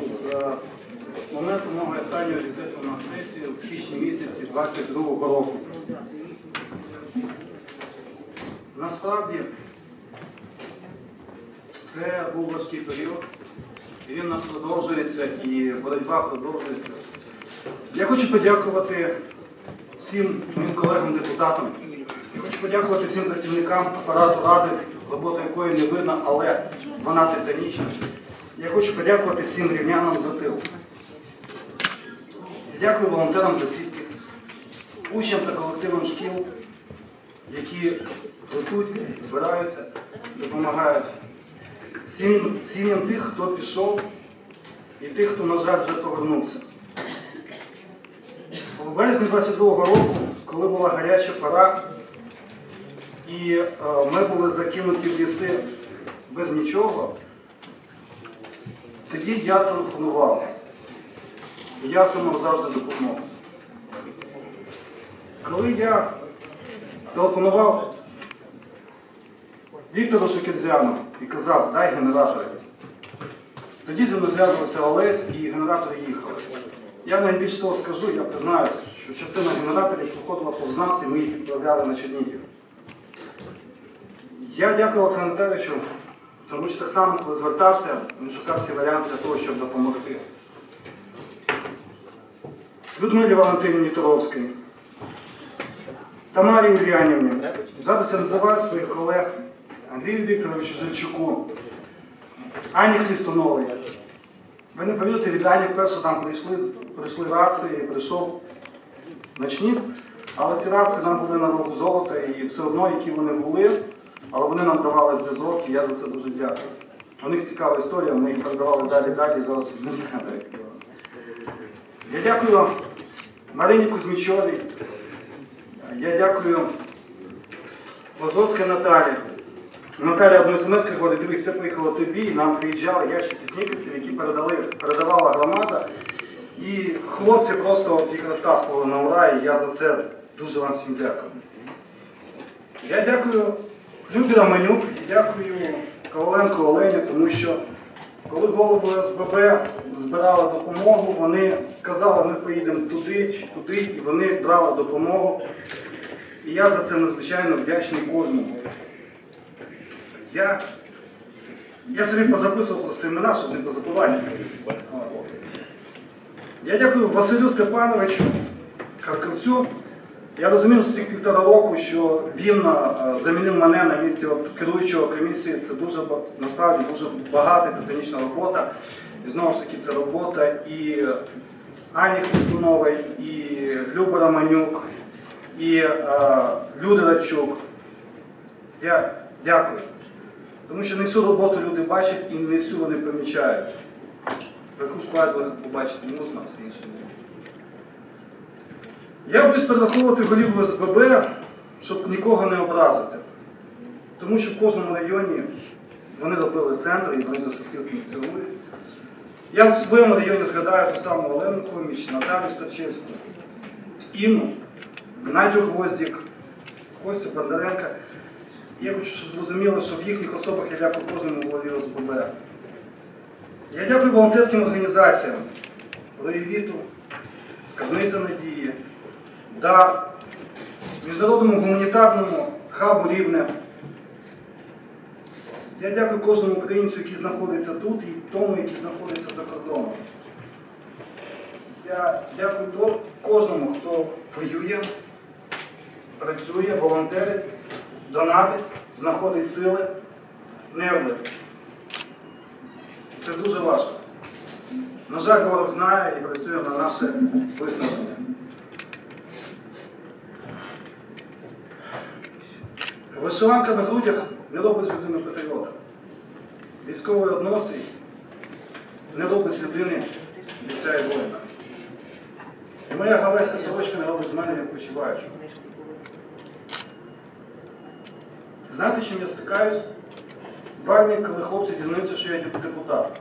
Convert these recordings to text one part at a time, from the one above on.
року з моменту мого останнього візиту на сесію в січні місяці 22-го року. Насправді це був важкий період, і він нас продовжується, і боротьба продовжується. Я хочу подякувати всім моїм колегам-депутатам. Я хочу подякувати всім працівникам апарату Ради, робота якої не видно, але вона титанічна. Я хочу подякувати всім рівнянам за тил. Дякую волонтерам за сітки, учням та колективам шкіл, які готують, збираються, допомагають. Сім'ям тих, хто пішов, і тих, хто, на жаль, вже повернувся. У березні 22-го року, коли була гаряча пора, і е, ми були закинуті в ліси без нічого, тоді я телефонував. Я отримав завжди допомогу. Коли я телефонував Віктору Шекерзяну і казав, дай генератори. Тоді зі мною зв'язувався Олесь і генератори їхали. Я найбільш того скажу, я признаюсь, що частина генераторів проходила повз нас і ми їх відправляли на Чернігів. Я дякую Олександру Анатолійовичу, тому що так само, коли звертався, він шукав всі варіанти для того, щоб допомогти. Людмилі Валентині Торовській, Тамарі Ульянівні. Зараз я називаю своїх колег Андрію Вікторовичу Жильчуку, Ані Хлістуновій. Ви не повірите, від Ані перше там прийшли, прийшли рації, прийшов ночник, але ці рації нам були на вагу золота і все одно, які вони були, але вони нам давали зв'язок, і я за це дуже дякую. У них цікава історія, ми їх передавали далі далі, зараз не знаю. як. Я дякую Марині Кузьмічовій, я дякую Лазовській Наталі. Наталя одну смс говорить, дивись, це поїхало тобі, нам приїжджали ящики снікерсів, які передали, передавала громада. І хлопці просто їх розтаскували на ура, і я за це дуже вам всім дякую. Я дякую Любі Романюк, дякую Коваленко Олені, тому що коли голови СББ збирали допомогу, вони казали, ми поїдемо туди чи туди, і вони брали допомогу. І я за це надзвичайно вдячний кожному. Я, я собі позаписував просто імена, щоб не позабувати. Я дякую Василю Степановичу Харківцю. Я розумію, що цих півтора року, що він е, замінив мене на місці керуючого комісії. Це дуже насправді дуже багата титанічна робота. І знову ж таки, це робота і Ані Христунової, і Люби Романюк, і е, Люди Рачук. Я дякую. Тому що не всю роботу люди бачать і не всю вони помічають. Верхушку айсберга побачити можна, а все інше ні. Я боюсь перераховувати голів ОСББ, щоб нікого не образити. Тому що в кожному районі вони робили центр і вони до сих пір функціонують. Я в своєму районі згадаю ту саму Олену Коміч, Наталю Старчевську, Інну, Надю Гвоздік, Костю Бондаренка. Я хочу, щоб зрозуміло, що в їхніх особах я дякую кожному голові ОСББ. Я дякую волонтерським організаціям, Проєвіту, Скарбниця Надії, ДАР, Міжнародному гуманітарному хабу Рівне. Я дякую кожному українцю, який знаходиться тут, і тому, який знаходиться за кордоном. Я дякую кожному, хто воює, працює, волонтерить, донатить, знаходить сили, нерви. Це дуже важко. На жаль, ворог знає і працює на наше виснаження. Вишиванка на грудях не робить з людини патріота. Військовий однострій не робить з людини бійця і воїна. І моя гавайська сорочка не робить з мене відпочиваючого. Знаєте, чим я стикаюсь? В армії, коли хлопці дізнаються, що я депутат.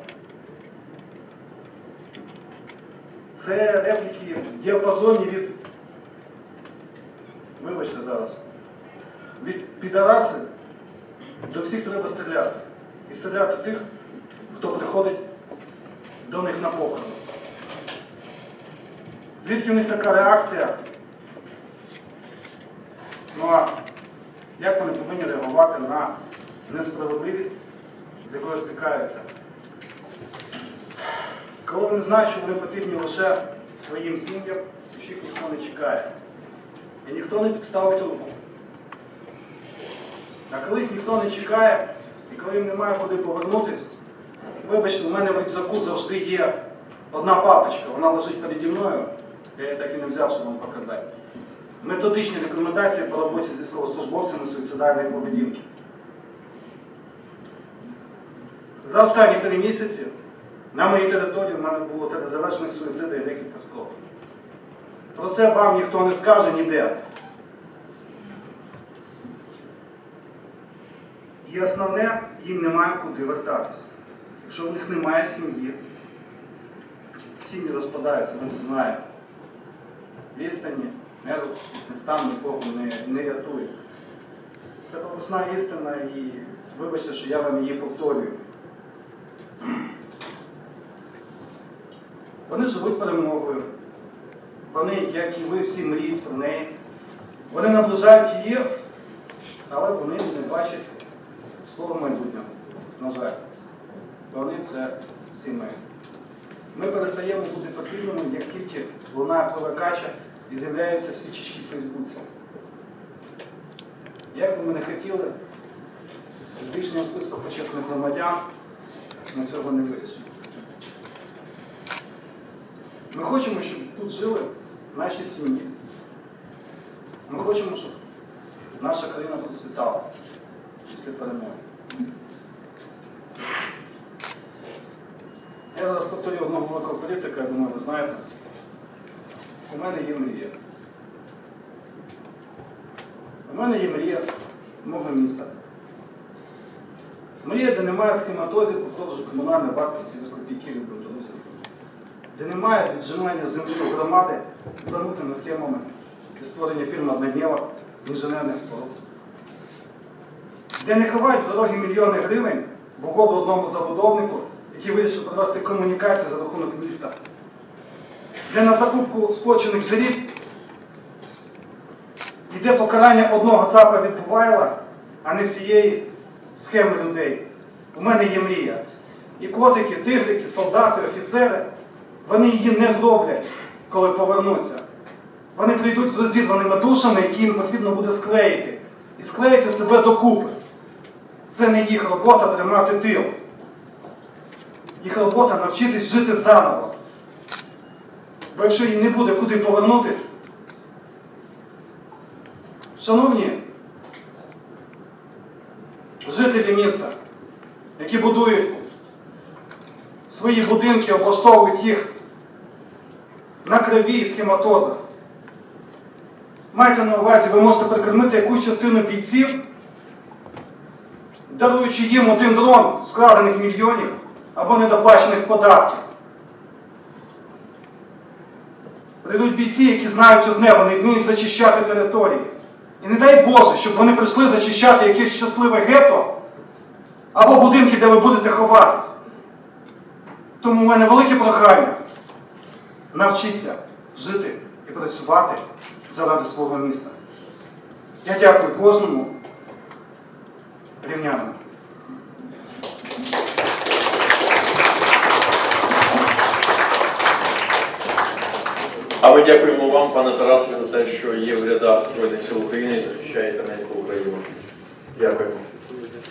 Це репліки в діапазоні від, вибачте зараз, від підараси до всіх треба стріляти. І стріляти тих, хто приходить до них на похорон. Звідки в них така реакція? Ну а як вони повинні реагувати на несправедливість, з якою стикаються? Коли вони знають, що вони потрібні лише своїм сім'ям, їх ніхто не чекає. І ніхто не підставить руку. А коли їх ніхто не чекає, і коли їм немає куди повернутися, вибачте, у мене в рюкзаку завжди є одна папочка, вона лежить переді мною, я її так і не взяв, щоб вам показати. Методичні рекомендації по роботі з військовослужбовцями суїцидальної поведінки. За останні три місяці на моїй території в мене було завершених суїциди і декілька спроб. Про це вам ніхто не скаже ніде. І основне, їм немає куди вертатися. Якщо в них немає сім'ї, сім'ї розпадаються, вони це знають. Відстані, нервний стан нікого не, не рятує. Це прописна істина і вибачте, що я вам її повторюю. Вони живуть перемогою. Вони, як і ви, всі мріють про неї. Вони наближають її, але вони не бачать свого майбутнього. На жаль. Вони це всі ми. Ми перестаємо бути потрібними, як тільки лунає провокача і з'являються свічечки в Фейсбуці. Як би ми не хотіли, збільшення списку почесних громадян ми цього не вирішимо. Ми хочемо, щоб тут жили наші сім'ї. Ми хочемо, щоб наша країна процвітала після перемоги. Я зараз повторю одного великого політика, я думаю, ви знаєте. У мене є мрія. У мене є мрія мого міста. Мрія, де немає схематозів по продажу комунальної вартості за копійки від. Де немає віджимання землі у громади за мутними схемами і створення фірм одноднєва інженерних споруд. Де не ховають в дороги мільйони гривень в угоду одному забудовнику, який вирішив провести комунікацію за рахунок міста. Де на закупку сплочених жирів йде покарання одного ЦАПа від Бувайла, а не всієї схеми людей. У мене є мрія. І котики, тигрики, солдати, офіцери, вони її не зроблять, коли повернуться. Вони прийдуть з розірваними душами, які їм потрібно буде склеїти. І склеїти себе докупи. Це не їх робота тримати тил. Їх робота навчитись жити заново. Бо якщо їй не буде куди повернутись, шановні жителі міста, які будують свої будинки, облаштовують їх на крові і схематозах, майте на увазі, ви можете прикормити якусь частину бійців, даруючи їм один дрон з вкрадених мільйонів або недоплачених податків. Прийдуть бійці, які знають одне, вони вміють зачищати території. І не дай Боже, щоб вони прийшли зачищати якесь щасливе гетто або будинки, де ви будете ховатись. Тому в мене велике прохання навчіться жити і працювати заради свого міста. Я дякую кожному рівнянину. А ми дякуємо вам, пане Тарасе, за те, що є в рядах Збройних сил України і захищаєте неньку Україну. Дякуємо.